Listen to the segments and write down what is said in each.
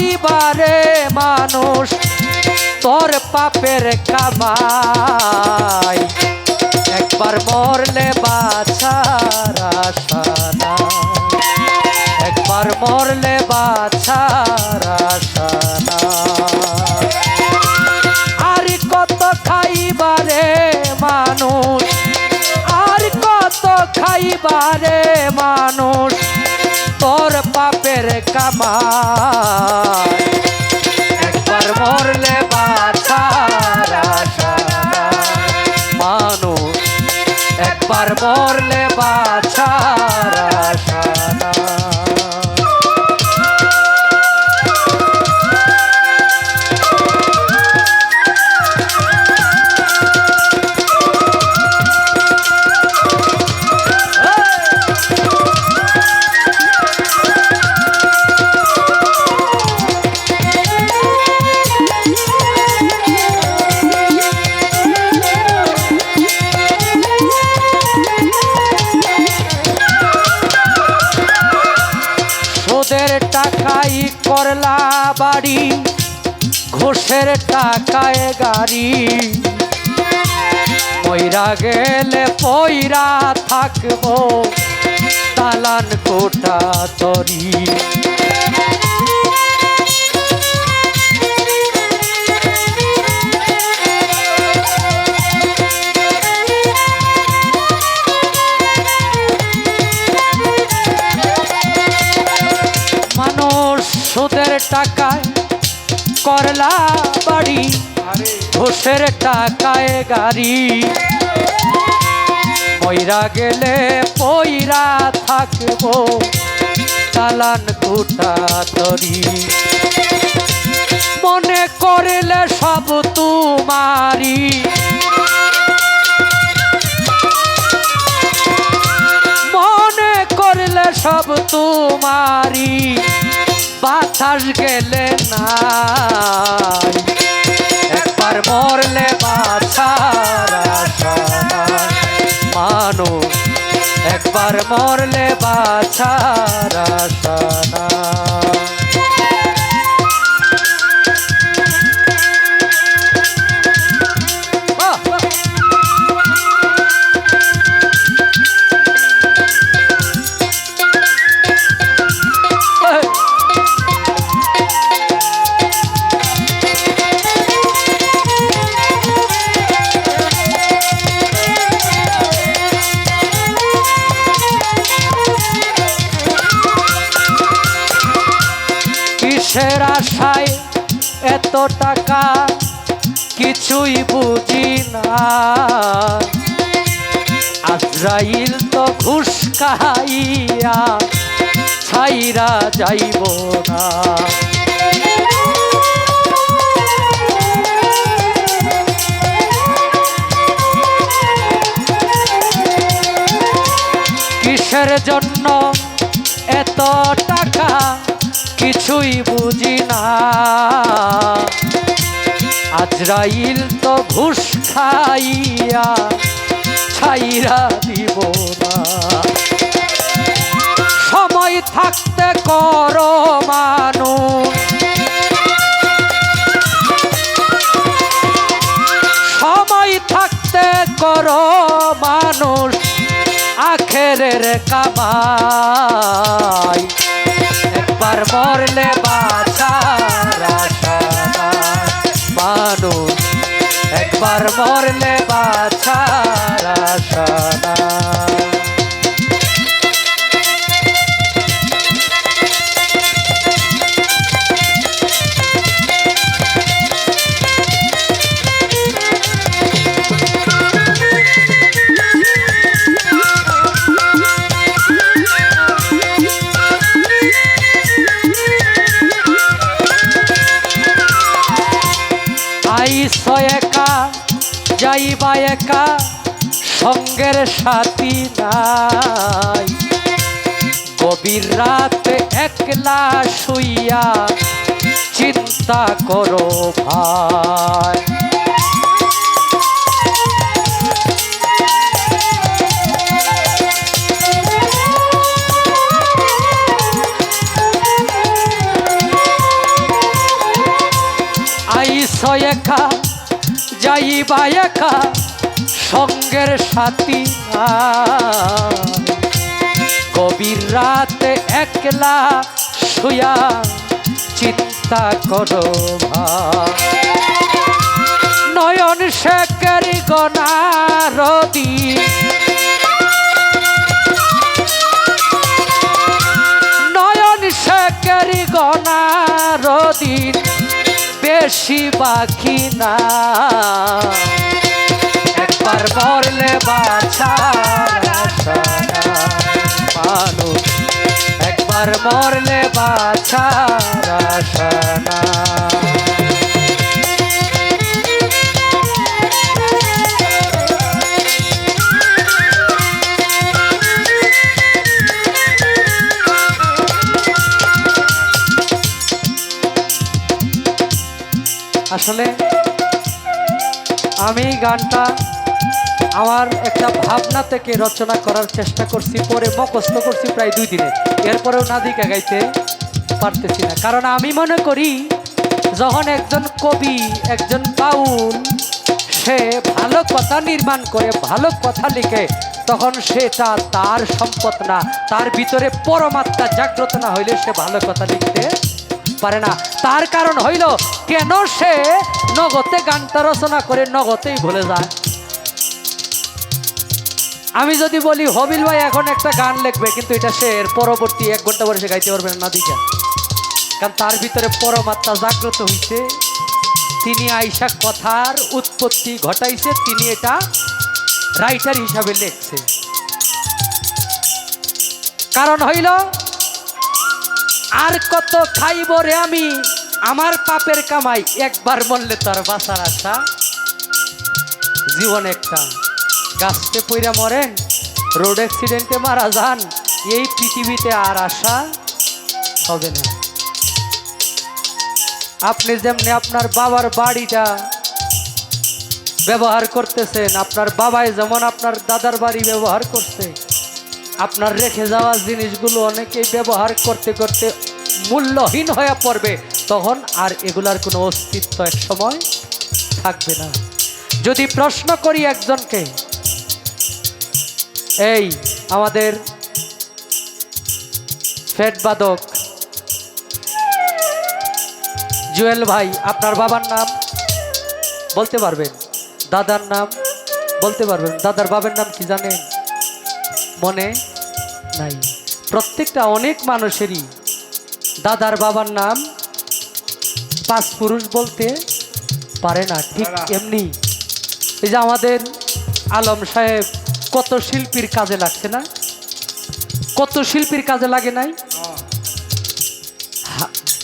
খাইবারে মানুষ তোর পাপের কামাই একবার মরলে বাছার আশা নাই। একবার মরলে বাছার আশা নাই। আর কত খাইবারে মানুষ, আর কত খাইবারে মানুষ পাপের কামাই একবার মরলে বাছার আশা। মানুষ একবার মরলে বাছার বাড়ি ঘোষের টাকায় গাড়ি। পয়রা গেলে পয়রা থাকব তালান কোটা তরি। মানুষ সুদের টাকায় করলা বাড়ি, ঘোষের টাকায় গাড়ি। পয়রা গেলে পয়রা থাকব, চালান কুটা তরি মনে করলে সব তোমারি বাতাস গেলে না একবার মরলে বাছার মানুষ একবার মরলে বাছার আশা কিসের আশায় এত টাকা কিছুই বুঝি না। আজরাইল তো ঘুষ খাইয়া ছাইরা যাইব না। কিসের জন্য এত টাকা কিছুই বুঝি না। আজরাইল তো ঘুষ খাইয়া ছাইরা দিব না। সময় থাকতে করো মানুষ। সময় থাকতে করো মানুষ। আখেরের কামাই। একবার মরলে নাই। মানুষ একবার মরলে বাছা আশা সাথী নাই। গভীর রাতে একলা শুইয়া চিন্তা করো ভাই। আইস একা যাইবা একা সঙ্গের সাথী। গভীর রাতে একলা শুয়া চিন্তা করো। নয়ন শেখের গনারদী নয়ন শেখের গনারদীর বেশি বাকি না একবার মরলে বাছার মানুষ একবার মরলে বাছার আশা। আসলে আমি গানটা আমার একটা ভাবনা থেকে রচনা করার চেষ্টা করছি, পরে মুখস্থ করছি প্রায় দুই দিনে। এরপরেও নাদিকা গাইতে পারতেছি না। কারণ আমি মনে করি, যখন একজন কবি, একজন বাউল, সে ভালো কথা নির্মাণ করে, ভালো কথা লিখে, তখন সেটা তার সম্পদ না। তার ভিতরে পরমাত্মা জাগ্রত না হইলে সে ভালো কথা লিখতে পারে না। তার কারণ হইল, কেন সে নগতে গানটা রচনা করে নগতেই ভুলে যায়। আমি যদি বলি, হবিল ভাই এখন একটা গান লিখবে, কিন্তু এটা সে এর পরবর্তী এক ঘণ্টা পরে সে গাইতে পারবে না দিকে কারণ তার ভিতরে পরমাত্মা জাগ্রত হইছে, তিনি আইসা কথার উৎপত্তি ঘটাইছে, তিনি এটা রাইটার হিসাবে লিখছে। কারণ হইল, আর কত খাইব রে আমি, আমার পাপের কামাই, একবার বললে তার বাঁচার আশা, জীবন একটা। গাছতে পইরা মরেন রোড অ্যাক্সিডেন্টে মারা যান, এই পৃথিবীতে আর আসা হবে না। আপনি যেমনি আপনার বাবার বাড়িটা ব্যবহার করতেছেন, আপনার বাবাই যেমন আপনার দাদার বাড়ি ব্যবহার করছে, আপনার রেখে যাওয়া জিনিসগুলো অনেকেই ব্যবহার করতে করতে মূল্যহীন হয়ে পড়বে, তখন আর এগুলার কোনো অস্তিত্ব এক সময় থাকবে না। যদি প্রশ্ন করি একজনকে এই আমাদের ফেট বাদক। জুয়েল ভাই আপনার বাবার নাম বলতে পারবেন? দাদার নাম বলতে পারবেন? দাদার বাবার নাম কি জানেন? মনে নাই। প্রত্যেকটা অনেক মানুষেরই দাদার বাবার নাম পাঁচ পুরুষ বলতে পারে না ঠিক এমনি। এই যে আমাদের আলম সাহেব কত শিল্পীর কাজে লাগছে না? কত শিল্পীর কাজে লাগে নাই?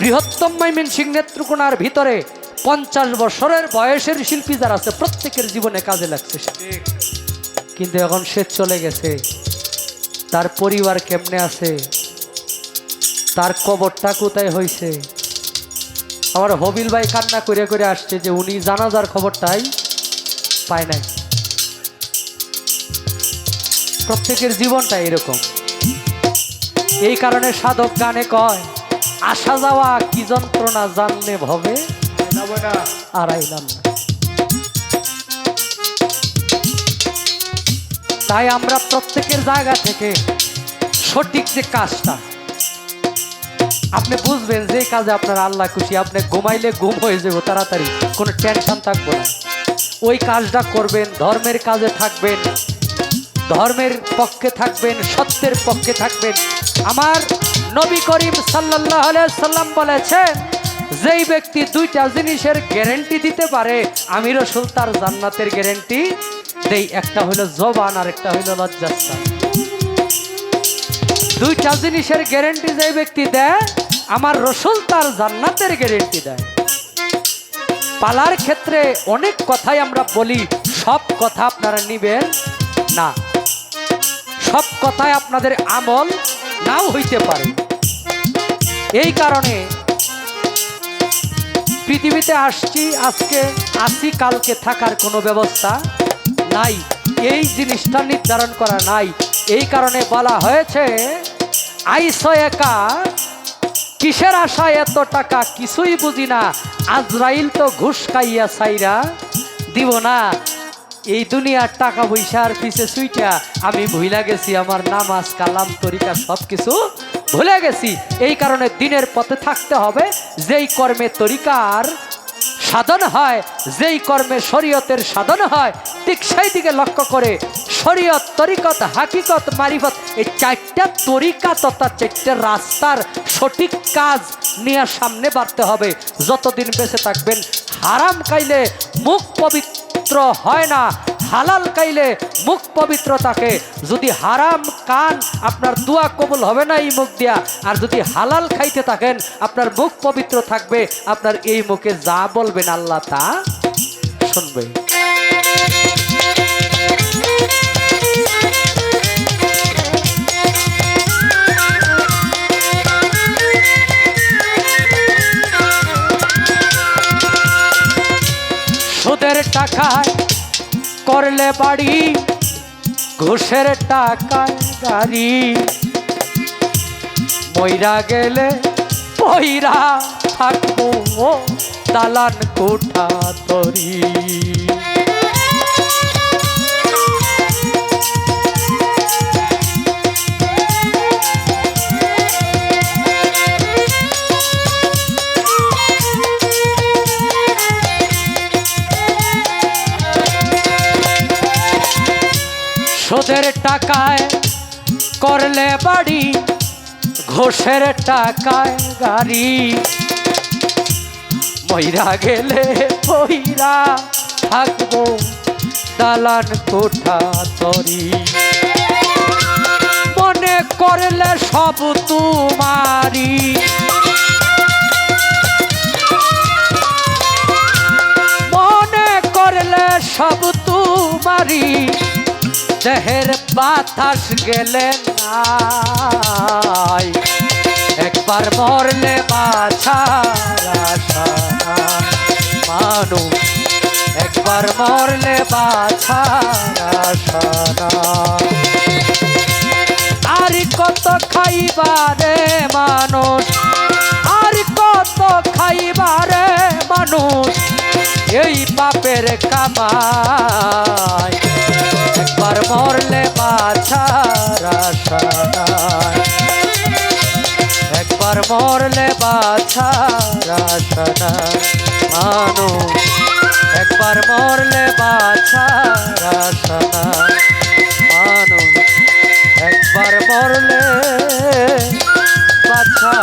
বৃহত্তম সিং নেত্রকোনার ভিতরে পঞ্চাশ বছরের বয়সের শিল্পী যারা আছে, প্রত্যেকের জীবনে কাজে লাগছে। কিন্তু এখন সে চলে গেছে। তার পরিবার কেমনে আছে? তার কবরটা কোথায় হয়েছে আমার হবিল ভাই কান্না করে করে আসছে যে উনি জানাজার খবরটাই পায় নাই। প্রত্যেকের জীবনটা এরকম। এই কারণে সাধক গানে কয়, আসা যাওয়া কি যন্ত্রণা জানলে ভবে? আর আইলাম না তাই আমরা প্রত্যেকের জায়গা থেকে সঠিক যে কাজটা, আপনি বুঝবেন যে কাজে আপনার আল্লাহ খুশি। আপনি ঘুমাইলে ঘুম হয়ে যাব, তাড়াতাড়ি, কোনো টেনশন থাকব না। ওই কাজটা করবেন, ধর্মের কাজে থাকবেন। ধর্মের পক্ষে থাকবেন, সত্যের পক্ষে থাকবেন। আমার নবী করিম সাল্লাহ সাল্লাম বলেছেন, যেই ব্যক্তি দুইটা জিনিসের গ্যারেন্টি দিতে পারে আমি রসুল তার জান্নাতের গ্যারেন্টি দেই। একটা হইল জবান, আর একটা হইল লজ্জাস্থান। দুইটা জিনিসের গ্যারেন্টি যে ব্যক্তি দেয়, আমার রসুল তার জান্নাতের গ্যারেন্টি দেয়। পালার ক্ষেত্রে অনেক কথাই আমরা বলি, সব কথা আপনারা নিবেন না। সব কথায় আপনাদের আমল নাও হইতে পারে। এই কারণে পৃথিবীতে আসছি, আজকে আসি, কালকে থাকার কোনো ব্যবস্থা নাই। এই জিনিসটা নির্ধারণ করা নাই। এই কারণে বলা হয়েছে, আইস একা, কিসের আশায় এত টাকা? কিছুই বুঝি না। আজরাইল তো ঘুষ খাইয়া সাইরা দিব না। এই দুনিয়ার টাকা পয়সার পিছে সুইটা আমি ভুইলা গেছি, আমার নামাজ, কালাম, তরিকা সব কিছু ভুলে গেছি। এই কারণে দিনের পথে থাকতে হবে, যেই কর্মে তরিকার সাধন হয়, যেই কর্মে শরীয়তের সাধন হয়, ঠিক সেই দিকে লক্ষ্য করে শরীয়ত, তরিকত, হাকিকত, মারিফত, এই চারটা তরিকা তথা চারটা রাস্তার সঠিক কাজ নিয়ে সামনে বাড়তে হবে। যতদিন বেঁচে থাকবেন, হারাম খাইলে মুখ পবিত্র হয় না। হালাল খাইলে মুখ পবিত্র থাকে। যদি হারাম কান আপনার দোয়া কবুল হবে না এই মুখ দিয়া। আর যদি হালাল খাইতে থাকেন, আপনার মুখ পবিত্র থাকবে। আপনার এই মুখে যা বলবেন আল্লাহ তা শুনবে। টাকায় করলে বাড়ি ঘুষের টাকায় গাড়ি। মইরা গেলে পইরা থাকব দালান কোঠা তরি সুদের টাকায় করলে বাড়ি, ঘোষের টাকায় গাড়ি। মইরা গেলে পইরা থাকব, দালান কোঠা তরি। মনে করলে সব তোমারি মনে করলে সব তোমারি দেহের বাতাস গেলে নাই। একবার মরলে বাছার আশা। মানুষ, একবার মরলে বাছার আশা আর কত খাইবারে মানুষ? এই পাপের কামাই। একবার মরলে বাছার আশানায় একবার মরলে বাছার আশানায় মানুষ, একবার মরলে বাছার আশানায় মানুষ, একবার মরলে বাছা